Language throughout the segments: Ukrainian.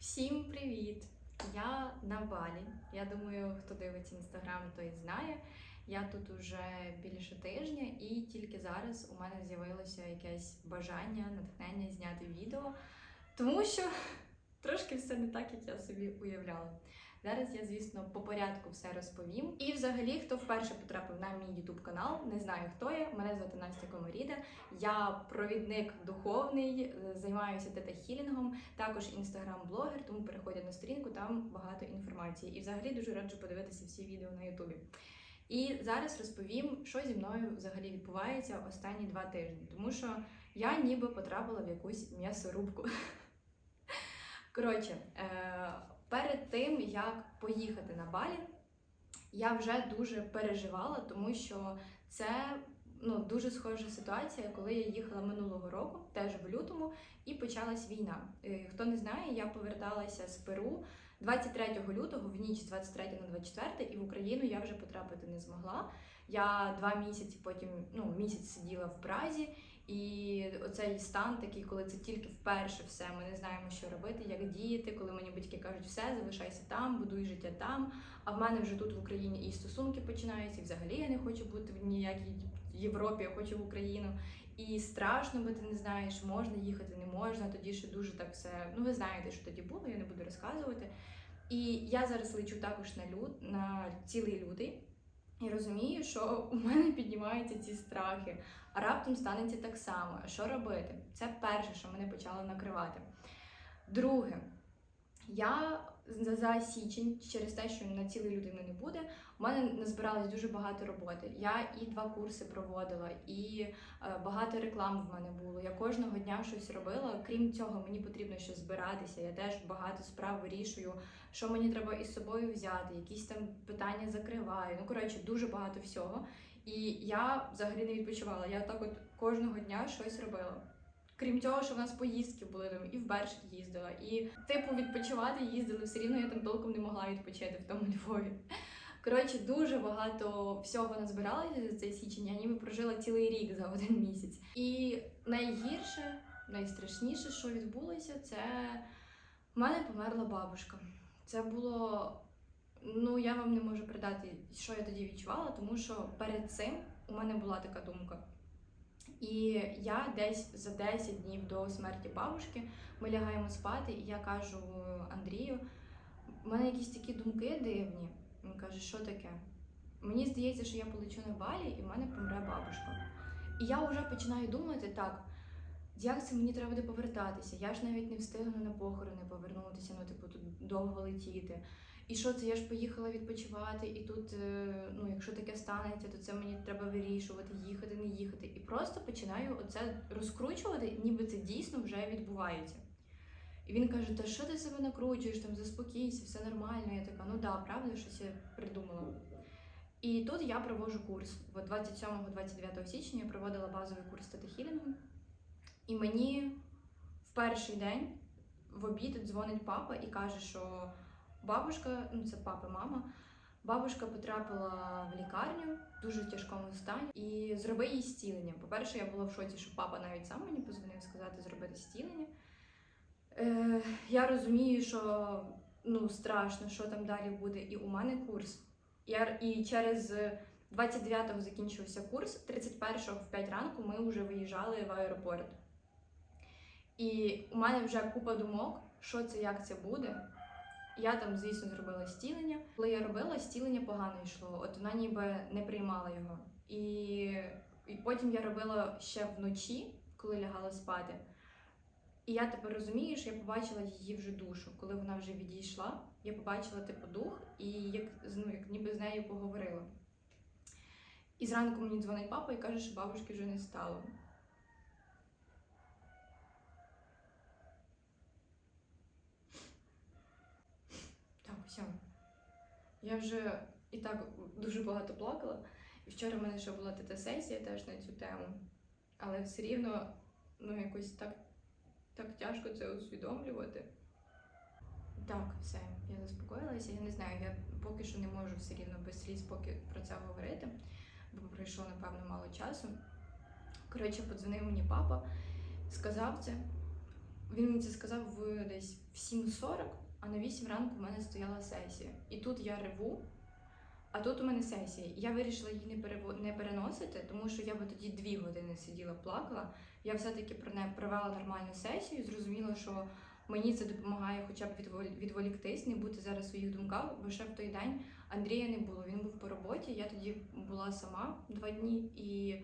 Всім привіт! Я на Балі. Я думаю, хто дивиться інстаграм, той знає. Я тут уже більше тижня, і тільки зараз у мене з'явилося якесь бажання, натхнення зняти відео, тому що трошки все не так, як я собі уявляла. Зараз я, звісно, по порядку все розповім. І взагалі, хто вперше потрапив на мій YouTube канал, не знаю хто я. Мене звати Настя Комаріда. Я провідник духовний, е, займаюся тета-хілінгом, також інстаграм-блогер, тому переходять на сторінку, там багато інформації. І взагалі дуже раджу подивитися всі відео на Ютубі. І зараз розповім, що зі мною взагалі відбувається останні два тижні, тому що я ніби потрапила в якусь м'ясорубку. Коротше, е, перед тим як поїхати на Балі, я вже дуже переживала, тому що це ну, дуже схожа ситуація, коли я їхала минулого року, теж в лютому, і почалась війна. Е, Хто не знає, я поверталася з Перу 23 лютого, в ніч з 23 на 24, і в Україну я вже потрапити не змогла. Я два місяці потім ну, місяць сиділа в Празі, і оцей стан такий, коли це тільки вперше все, ми не знаємо, що робити, як діяти, коли мені батьки кажуть, все, залишайся там, будуй життя там. А в мене вже тут в Україні і стосунки починаються. І взагалі я не хочу бути в ніякій Європі, я хочу в Україну. І страшно, бо ти не знаєш, можна їхати, не можна. Тоді ще дуже так все. Ну, ви знаєте, що тоді було, я не буду розказувати. І я зараз лечу також на люд на цілий лютий. І розумію, що у мене піднімаються ці страхи, а раптом станеться так само. Що робити? Це перше, що мене почало накривати. Друге, я за, січень, через те, що на цілий лютий мене не буде, у мене назбиралось дуже багато роботи. Я і два курси проводила, і е, багато реклам в мене було. Я кожного дня щось робила. Крім цього, мені потрібно ще збиратися. Я теж багато справ вирішую, що мені треба із собою взяти, якісь там питання закриваю. Ну коротше, дуже багато всього. І я взагалі не відпочивала. Я так от кожного дня щось робила. Крім цього, що в нас поїздки були там і в Бершик їздила, і типу відпочивати їздили, все рівно я там толком не могла відпочити в тому Львові. Коротше, дуже багато всього назбиралося за цей січень. Я ніби прожила цілий рік за один місяць. І найгірше, найстрашніше, що відбулося, це в мене померла бабушка. Це було. Ну, я вам не можу передати, що я тоді відчувала, тому що перед цим у мене була така думка. І я десь за 10 днів до смерті бабушки ми лягаємо спати, і я кажу Андрію, в мене якісь такі думки дивні. Він каже, що таке? Мені здається, що я полечу на балі і в мене помре бабушка. І я вже починаю думати так. Як це мені треба буде повертатися? Я ж навіть не встигну на похорони повернутися, ну типу тут довго летіти. І що це? Я ж поїхала відпочивати, і тут, е, ну, якщо таке станеться, то це мені треба вирішувати, їхати, не їхати. І просто починаю оце розкручувати, ніби це дійсно вже відбувається. І він каже: Та що ти себе накручуєш, там заспокійся, все нормально. Я така, ну да, правда, щось я придумала. І тут я проводжу курс. От 27-29 січня я проводила базовий курс тета-хілінгу. І мені в перший день в обід дзвонить папа і каже, що бабушка, ну це папа, мама, бабушка потрапила в лікарню в дуже тяжкому стані і зроби їй стілення. По-перше, я була в шоці, що папа навіть сам мені позвонив сказати зробити стілення. Е, я розумію, що ну, страшно, що там далі буде, і у мене курс. Я, і через 29-го закінчився курс, 31-го в 5 ранку ми вже виїжджали в аеропорт. І у мене вже купа думок, що це, як це буде. Я там, звісно, зробила стілення. Коли я робила, стілення погано йшло. От вона ніби не приймала його. І, і потім я робила ще вночі, коли лягала спати. І я тепер розумію, що я побачила її вже душу. Коли вона вже відійшла, я побачила типу дух і як, ну, як ніби з нею поговорила. І зранку мені дзвонить папа і каже, що бабушки вже не стало. Так, все. Я вже і так дуже багато плакала. І вчора в мене ще була тета-сесія теж на цю тему. Але все рівно, ну, якось так, так тяжко це усвідомлювати. Так, все, я заспокоїлася. Я не знаю, я поки що не можу все рівно без сліз поки про це говорити, бо пройшло, напевно, мало часу. Коротше, подзвонив мені папа, сказав це. він мені це сказав в десь в 7.40, а на 8 ранку в мене стояла сесія. І тут я реву, а тут у мене сесія. Я вирішила її не, не переносити, тому що я би тоді дві години сиділа, плакала. Я все-таки про не провела нормальну сесію, зрозуміла, що мені це допомагає хоча б відволі- відволіктись, не бути зараз у своїх думках, бо ще в той день Андрія не було. Він був по роботі. Я тоді була сама два дні, і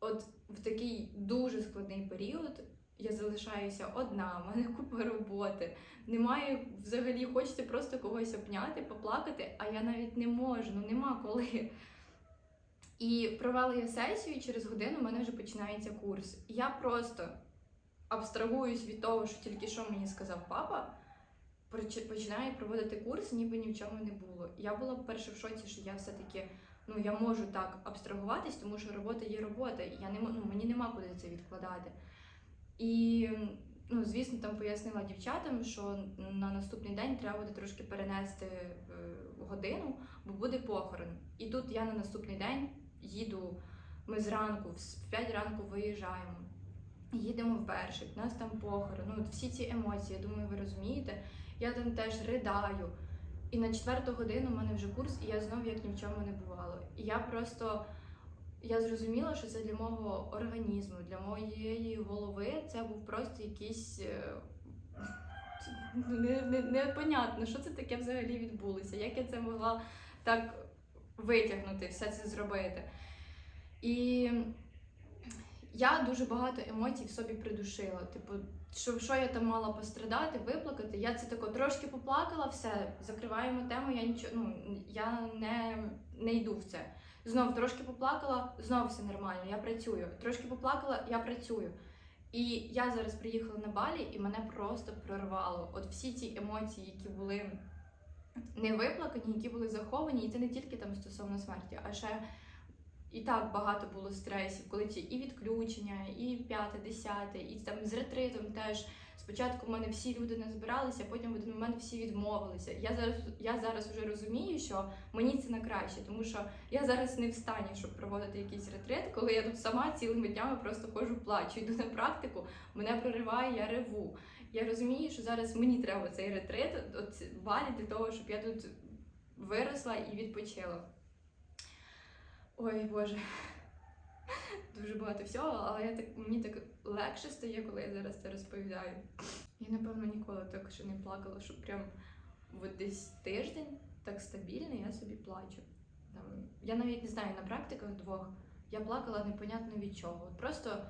от в такий дуже складний період я залишаюся одна, в мене купа роботи. Немає взагалі, хочеться просто когось обняти, поплакати, а я навіть не можу, ну нема коли. І провела я сесію, і через годину в мене вже починається курс. Я просто абстрагуюсь від того, що тільки що мені сказав папа, починаю проводити курс, ніби ні в чому не було. Я була перше в шоці, що я все-таки ну, я можу так абстрагуватись, тому що робота є робота, і я не ну, мені нема куди це відкладати. І ну, звісно, там пояснила дівчатам, що на наступний день треба буде трошки перенести е, годину, бо буде похорон. І тут я на наступний день їду. Ми зранку, в 5 ранку виїжджаємо. Їдемо в Бершик, у нас там похорон. Ну, от всі ці емоції, я думаю, ви розумієте. Я там теж ридаю. І на четверту годину в мене вже курс, і я знов як ні в чому не бувало. І я просто я зрозуміла, що це для мого організму, для моєї голови це був просто якийсь е, не, не, непонятно, що це таке взагалі відбулося, як я це могла так витягнути, все це зробити. І я дуже багато емоцій в собі придушила. Типу, що, що я там мала пострадати, виплакати. Я це тако трошки поплакала, все, закриваємо тему, я нічого, ну, я не, не йду в це. Знов трошки поплакала, знов все нормально, я працюю. Трошки поплакала, я працюю. І я зараз приїхала на Балі, і мене просто прорвало. От всі ці емоції, які були не виплакані, які були заховані, і це не тільки там стосовно смерті, а ще і так багато було стресів, коли ці і відключення, і п'яте, десяте, і там з ретритом теж. Спочатку в мене всі люди не збиралися, потім в один момент всі відмовилися. Я зараз я зараз вже розумію, що мені це на краще, тому що я зараз не в стані, щоб проводити якийсь ретрит, коли я тут сама цілими днями просто ходжу, плачу, йду на практику, мене прориває, я реву. Я розумію, що зараз мені треба цей ретрит, от валі для того, щоб я тут виросла і відпочила. Ой, Боже. Дуже багато всього, але я так, мені так легше стає, коли я зараз це розповідаю. Я, напевно, ніколи так ще не плакала, що прям от десь тиждень так стабільно я собі плачу. Там, я навіть не знаю, на практиках двох я плакала непонятно від чого. От Просто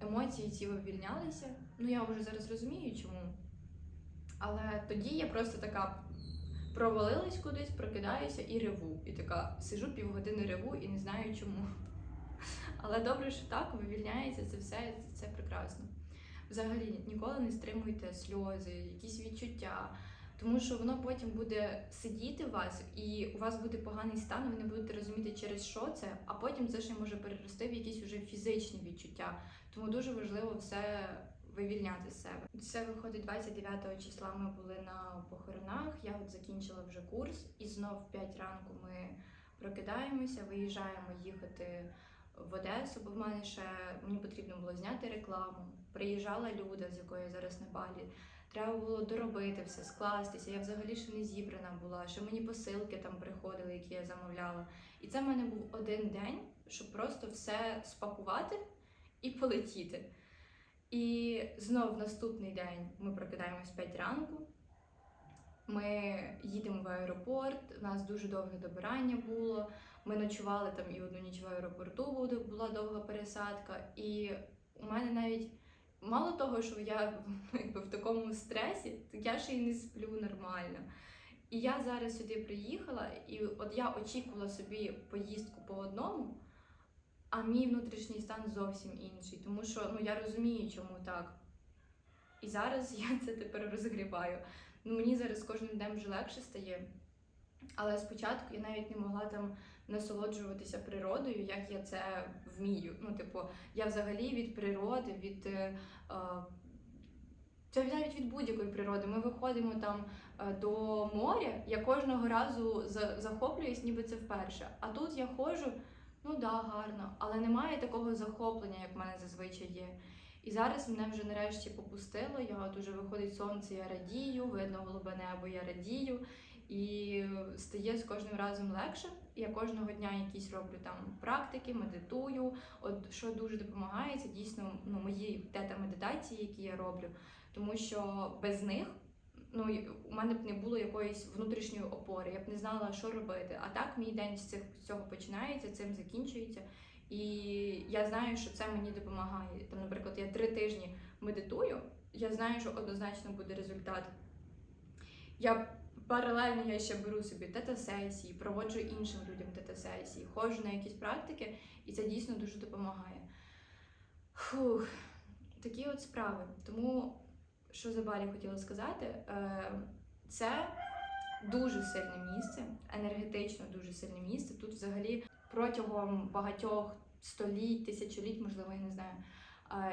емоції ці вивільнялися. Ну, я вже зараз розумію, чому. Але тоді я просто така провалилась кудись, прокидаюся і реву. І така сижу півгодини реву і не знаю чому. Але добре, що так вивільняється це все, це прекрасно. Взагалі ніколи не стримуйте сльози, якісь відчуття, тому що воно потім буде сидіти у вас, і у вас буде поганий стан, ви не будете розуміти, через що це, а потім це ще може перерости в якісь вже фізичні відчуття. Тому дуже важливо все вивільняти з себе. Це виходить 29 числа. Ми були на похоронах. Я от закінчила вже курс, і знов в 5 ранку ми прокидаємося, виїжджаємо їхати в Одесу, бо в мене ще мені потрібно було зняти рекламу. Приїжджала Люда, з якою я зараз на балі. Треба було доробити все, скластися. Я взагалі ще не зібрана була. Ще мені посилки там приходили, які я замовляла. І це в мене був один день, щоб просто все спакувати і полетіти. І знов наступний день ми прокидаємось 5 ранку. Ми їдемо в аеропорт. У нас дуже довге добирання було. Ми ночували там і одну ніч в аеропорту була довга пересадка. І у мене навіть мало того, що я якби, в такому стресі, то я ще й не сплю нормально. І я зараз сюди приїхала, і от я очікувала собі поїздку по одному, а мій внутрішній стан зовсім інший. Тому що ну, я розумію, чому так. І зараз я це тепер розгрібаю. Ну, мені зараз кожним днем вже легше стає. Але спочатку я навіть не могла там насолоджуватися природою, як я це вмію. Ну, типу, я взагалі від природи, від е, це навіть від будь-якої природи. Ми виходимо там е, до моря. Я кожного разу захоплююсь, ніби це вперше. А тут я ходжу, ну да, гарно, але немає такого захоплення, як в мене зазвичай є. І зараз мене вже нарешті попустило. Я от уже виходить сонце, я радію, видно голубе небо, я радію. І стає з кожним разом легше. Я кожного дня якісь роблю там практики, медитую. От що дуже допомагає, це дійсно ну, мої тета-медитації, які я роблю. Тому що без них ну, у мене б не було якоїсь внутрішньої опори, я б не знала, що робити. А так мій день з цих- цього починається, цим закінчується. І я знаю, що це мені допомагає. Там, наприклад, я три тижні медитую, я знаю, що однозначно буде результат. Я паралельно я ще беру собі тета-сесії, проводжу іншим людям тета-сесії, ходжу на якісь практики, і це дійсно дуже допомагає. Фух, такі от справи. Тому, що за Балі хотіла сказати, е, це дуже сильне місце, енергетично дуже сильне місце. Тут взагалі протягом багатьох століть, тисячоліть, можливо, я не знаю.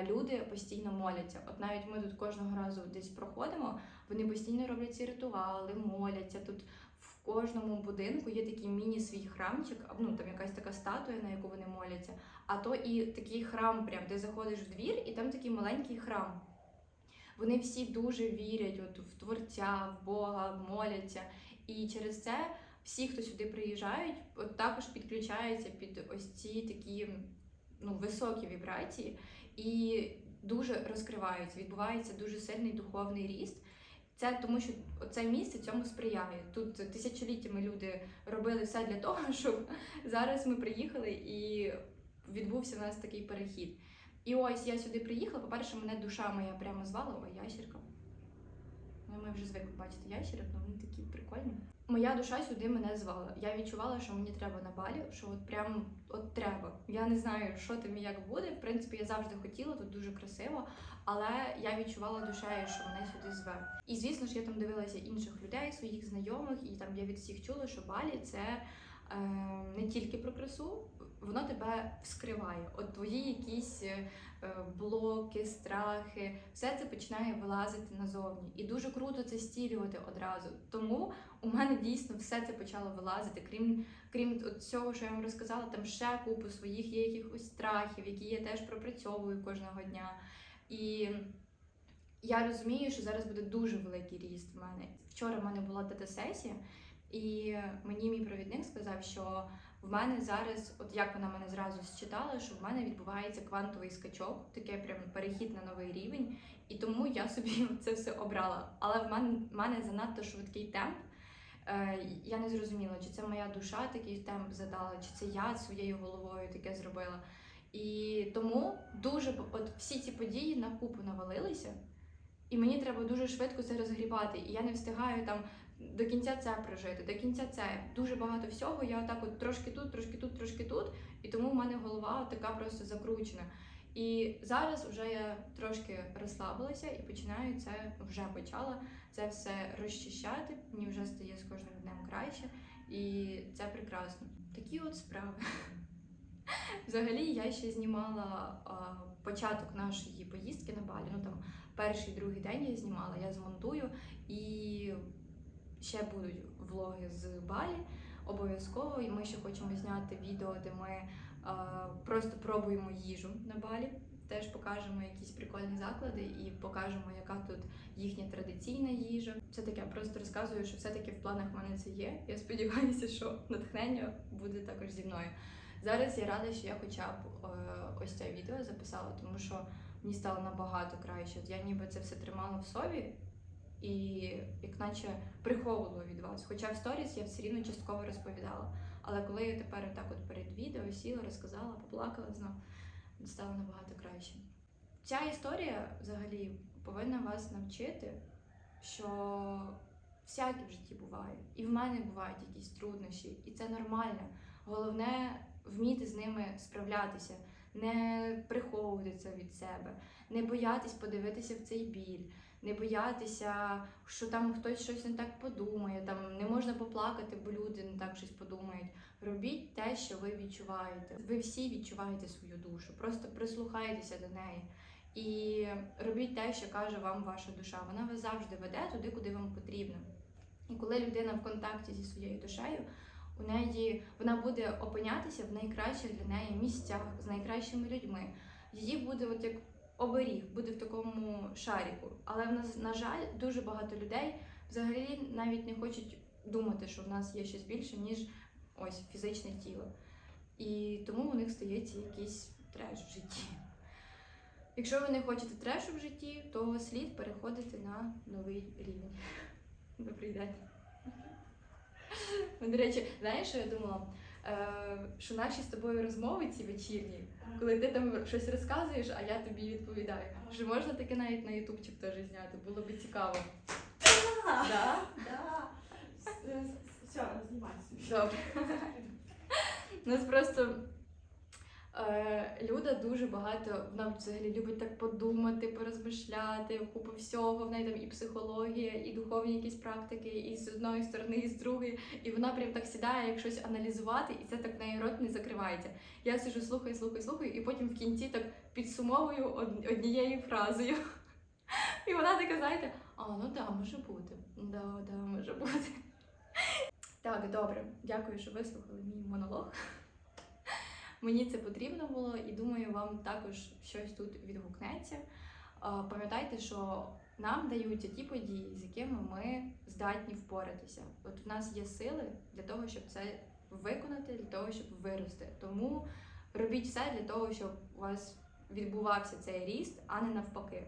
Люди постійно моляться. От навіть ми тут кожного разу десь проходимо, вони постійно роблять ці ритуали, моляться. Тут в кожному будинку є такий міні свій храмчик, ну там якась така статуя, на яку вони моляться. А то і такий храм, прям ти заходиш в двір, і там такий маленький храм. Вони всі дуже вірять от, в творця, в Бога, моляться. І через це всі, хто сюди приїжджають, от також підключаються під ось ці такі ну, високі вібрації і дуже розкриваються. Відбувається дуже сильний духовний ріст. Це тому, що це місце цьому сприяє. Тут тисячоліттями люди робили все для того, щоб зараз ми приїхали і відбувся в нас такий перехід. І ось я сюди приїхала. По-перше, мене душа моя прямо звала, ой, ящерка. Ну, ми вже звикли бачити ящерок, але вони такі прикольні. Моя душа сюди мене звала. Я відчувала, що мені треба на балі, що от прям от треба. Я не знаю, що там і як буде. В принципі, я завжди хотіла, тут дуже красиво, але я відчувала душею, що мене сюди зве. І звісно ж, я там дивилася інших людей, своїх знайомих, і там я від всіх чула, що балі це не тільки про красу, воно тебе вскриває. От твої якісь е, блоки, страхи, все це починає вилазити назовні. І дуже круто це стілювати одразу. Тому у мене дійсно все це почало вилазити. Крім крім от цього, що я вам розказала, там ще купу своїх є якихось страхів, які я теж пропрацьовую кожного дня. І я розумію, що зараз буде дуже великий ріст в мене. Вчора в мене була тета-сесія, і мені мій провідник сказав, що в мене зараз, от як вона мене зразу считала, що в мене відбувається квантовий скачок, таке прям перехід на новий рівень, і тому я собі це все обрала. Але в мене, в мене занадто швидкий темп. Е, Я не зрозуміла, чи це моя душа такий темп задала, чи це я своєю головою таке зробила. І тому дуже от всі ці події на купу навалилися, і мені треба дуже швидко це розгрібати. І я не встигаю там до кінця це прожити, до кінця це. Дуже багато всього. Я отак от трошки тут, трошки тут, трошки тут. І тому в мене голова така просто закручена. І зараз вже я трошки розслабилася і починаю це вже почала це все розчищати. Мені вже стає з кожним днем краще, і це прекрасно. Такі от справи. Взагалі, я ще знімала а, початок нашої поїздки на Балі. Ну там перший другий день я знімала, я змонтую і ще будуть влоги з Балі. Обов'язково, і ми ще хочемо зняти відео, де ми а, просто пробуємо їжу на Балі. Теж покажемо якісь прикольні заклади і покажемо, яка тут їхня традиційна їжа. Це таке, просто розказую, що все-таки в планах мене це є. Я сподіваюся, що натхнення буде також зі мною. Зараз я рада, що я хоча б е, ось це відео записала, тому що мені стало набагато краще. Я ніби це все тримала в собі і як наче приховувала від вас. Хоча в сторіс я все рівно частково розповідала. Але коли я тепер так от перед відео сіла, розказала, поплакала знов, стало набагато краще. Ця історія взагалі повинна вас навчити, що всяке в житті буває. І в мене бувають якісь труднощі, і це нормально. Головне вміти з ними справлятися, не приховувати це від себе, не боятись подивитися в цей біль, не боятися, що там хтось щось не так подумає, там не можна поплакати, бо люди не так щось подумають. Робіть те, що ви відчуваєте. Ви всі відчуваєте свою душу, просто прислухайтеся до неї. І робіть те, що каже вам ваша душа. Вона вас завжди веде туди, куди вам потрібно. І коли людина в контакті зі своєю душею, у неї вона буде опинятися в найкращих для неї місцях з найкращими людьми. Її буде, от як оберіг, буде в такому шаріку. Але в нас, на жаль, дуже багато людей взагалі навіть не хочуть думати, що в нас є щось більше, ніж ось фізичне тіло. І тому у них стається якийсь треш в житті. Якщо ви не хочете трешу в житті, то слід переходити на новий рівень. Добрий день. До речі, знаєш, що я думала? Е, що наші з тобою розмови ці вечірні, коли ти там щось розказуєш, а я тобі відповідаю. Що можна таке навіть на ютубчик теж зняти, було би цікаво. Да? Да. Все, знімайся. Добре. Нас просто е, Люда дуже багато, вона взагалі любить так подумати, порозмишляти, купу всього. В неї там і психологія, і духовні якісь практики, і з одної сторони, і з другої. І вона прям так сідає, як щось аналізувати, і це так в неї рот не закривається. Я сижу, слухаю, слухаю, слухаю, і потім в кінці так підсумовую од- однією фразою. І вона така, знаєте, а ну да, може бути. Да, да, може бути. Так, добре, дякую, що вислухали мій монолог. Мені це потрібно було, і думаю, вам також щось тут відгукнеться. Пам'ятайте, що нам даються ті події, з якими ми здатні впоратися. От в нас є сили для того, щоб це виконати, для того, щоб вирости. Тому робіть все для того, щоб у вас відбувався цей ріст, а не навпаки.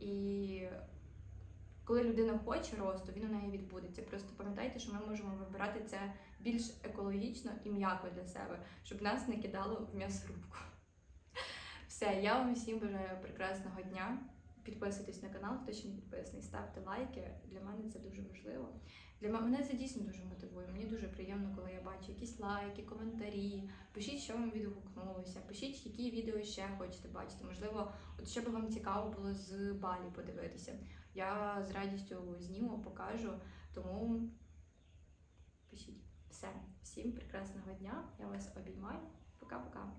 І коли людина хоче росту, він у неї відбудеться. Просто пам'ятайте, що ми можемо вибирати це більш екологічно і м'яко для себе, щоб нас не кидало в м'ясорубку. Все, я вам всім бажаю прекрасного дня. Підписуйтесь на канал, хто ще не підписаний, ставте лайки. Для мене це дуже важливо. Для мене це дійсно дуже мотивує. Мені дуже приємно, коли я бачу якісь лайки, коментарі. Пишіть, що вам відгукнулося. Пишіть, які відео ще хочете бачити. Можливо, от що би вам цікаво було з Балі подивитися. Я з радістю зніму, покажу. Тому пишіть. Все, всім прекрасного дня. Я вас обіймаю. Пока-пока.